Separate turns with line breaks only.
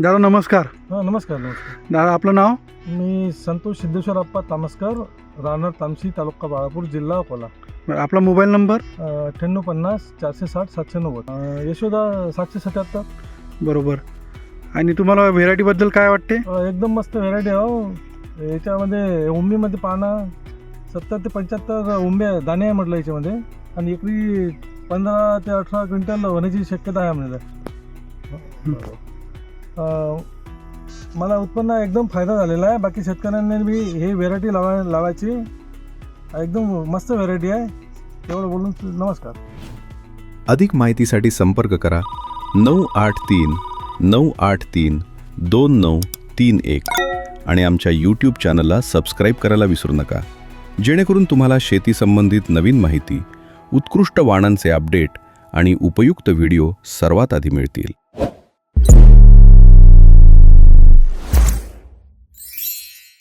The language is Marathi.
दादा नमस्कार.
हां नमस्कार नमस्कार.
दादा आपलं नाव?
मी संतोष सिद्धेश्वर अप्पा तामसकर राहणार तामसी तालुका बाळापूर जिल्हा अकोला.
बरं, आपला मोबाईल नंबर?
अठ्ठ्याण्णव पन्नास चारशे साठ सातशे नव्वद. अं, यशोदा सातशे सत्याहत्तर.
बरोबर. आणि तुम्हाला व्हेरायटीबद्दल काय वाटते?
अं, एकदम मस्त व्हेरायटी आहे हो. याच्यामध्ये उंबीमध्ये पाना सत्तर ते पंच्याहत्तर उंबे दाणे आहे म्हटलं याच्यामध्ये. आणि एकरी पंधरा ते अठरा क्विंटल होण्याची शक्यता आहे म्हणजे मला उत्पन्न एकदम फायदा झालेला आहे. बाकी शेतकऱ्यांनी बी हे व्हेरायटी लावा लावायची. एकदम मस्त व्हेरायटी आहे. एवढं बोलून नमस्कार.
अधिक माहितीसाठी संपर्क करा नऊ आठ तीन नऊ आठ तीन दोन नऊ तीन एक. आणि आमच्या यूट्यूब चॅनलला सबस्क्राईब करायला विसरू नका. जेणेकरून तुम्हाला शेती संबंधित नवीन माहिती उत्कृष्ट वाणांचे अपडेट आणि उपयुक्त व्हिडिओ सर्वात आधी मिळतील.